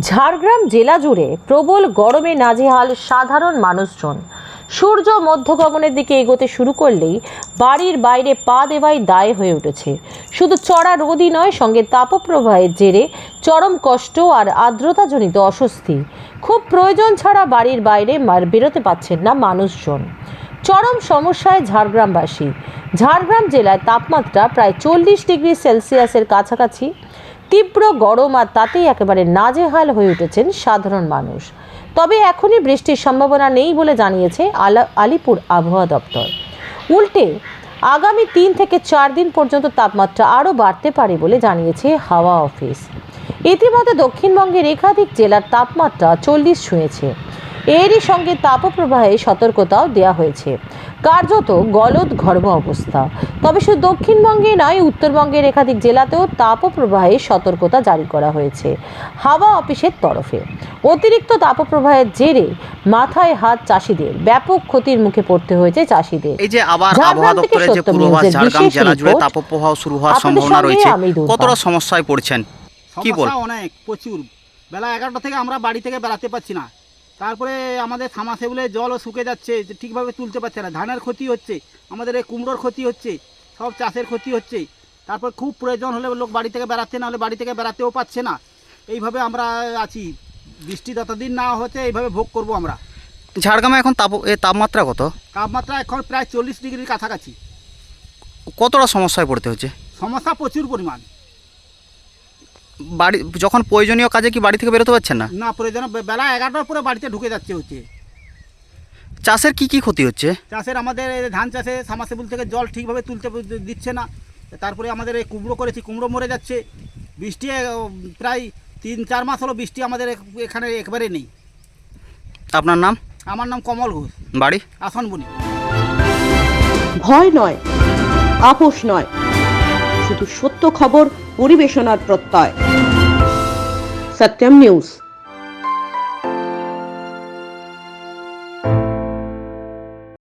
ঝাড়গ্রাম জেলা জুড়ে প্রবল গরমে নাজেহাল সাধারণ মানুষজন। সূর্য মধ্যগগনের দিকে এগোতে শুরু করলেই বাড়ির বাইরে পা দেওয়াই দায় হয়ে উঠেছে। শুধু চড়া রোদই নয়, সঙ্গে তাপপ্রবাহের জেরে চরম কষ্ট আর আর্দ্রতাজনিত অস্বস্তি। খুব প্রয়োজন ছাড়া বাড়ির বাইরে বেরোতে পারছেন না মানুষজন। চরম সমস্যায় ঝাড়গ্রামবাসী। ঝাড়গ্রাম জেলায় তাপমাত্রা প্রায় চল্লিশ ডিগ্রি সেলসিয়াসের কাছাকাছি। তীব্র গরম আর তাতেই একেবারে নাজেহাল হয়ে উঠেছেন সাধারণ মানুষ। তবে এখনই বৃষ্টির সম্ভাবনা নেই বলে জানিয়েছে আলা, আলিপুর আবহাওয়া দপ্তর। উল্টে, আগামী তিন থেকে চার দিন পর্যন্ত তাপমাত্রা আরও বাড়তে পারে বলে জানিয়েছে হাওয়া অফিস। ইতিমধ্যে দক্ষিণবঙ্গের একাধিক জেলার তাপমাত্রা চল্লিশ ছুঁয়েছে। এরই সঙ্গে তাপপ্রবাহে সতর্কতাও দেওয়া হয়েছে। কার্যত গলদ ঘর্ম অবস্থা। তবে শুধু দক্ষিণবঙ্গে নয় উত্তরবঙ্গের একাধিক জেলাতেও তাপপ্রবাহে সতর্কতা জারি করা হয়েছে হাওয়া অফিসের তরফে। অতিরিক্ত তাপপ্রবাহের জেরে মাথায় হাত চাষিদের ব্যাপক ক্ষতির মুখে পড়তে হয়েছে চাষিদের। এই যে আবার আবহাওয়া দপ্তরের যে পূর্বাভাস ঝাড়গ্রাম জেলা জুড়ে। তাপপ্রবাহ শুরু হওয়ার সম্ভাবনা রয়েছে। কতটা সমস্যায় পড়ছেন? কি বল? সমস্যা অনেক প্রচুর। বেলা এগারোটা থেকে আমরা বাড়ি থেকে বেরাতে পারছি না। তারপরে আমাদের সামাসেবুলে জলও শুকে যাচ্ছে ঠিকভাবে তুলতে পারছে না। ধানের ক্ষতি হচ্ছে আমাদের এই কুমড়োর ক্ষতি হচ্ছে সব চাষের ক্ষতি হচ্ছে। তারপর খুব প্রয়োজন হলে লোক বাড়ি থেকে বেড়াতে না হলে বাড়ি থেকে বেড়াতেও পারছে না। এইভাবে আমরা আছি। বৃষ্টি যতদিন না হচ্ছে এইভাবে ভোগ করব আমরা। ঝাড়গ্রামে এখন তাপ এ তাপমাত্রা কত? তাপমাত্রা এখন প্রায় চল্লিশ ডিগ্রির কাছাকাছি। কতটা সমস্যায় পড়তে হচ্ছে? সমস্যা প্রচুর পরিমাণ। বাড়ি যখন প্রয়োজনীয় কাজে কি বাড়ি থেকে বেরোতে পারছেন না? না প্রয়োজন বেলা এগারোটার পরে বাড়িতে ঢুকে যাচ্ছে হচ্ছে। চাষের কি কি ক্ষতি হচ্ছে? চাষের আমাদের ধান চাষে সামাসেবুল থেকে জল ঠিকভাবে তুলতে দিচ্ছে না। তারপরে আমাদের এই কুমড়ো করেছি কুমড়ো মরে যাচ্ছে। বৃষ্টি প্রায় তিন চার মাস হলো বৃষ্টি আমাদের এখানে একবারে নেই। আপনার নাম? আমার নাম কমল ঘোষ। বাড়ি? আসনবনি ভয় নয় আপোষ নয়। শুধু সত্য খবর পরিবেশনার প্রত্যয়। সত্যম নিউজ।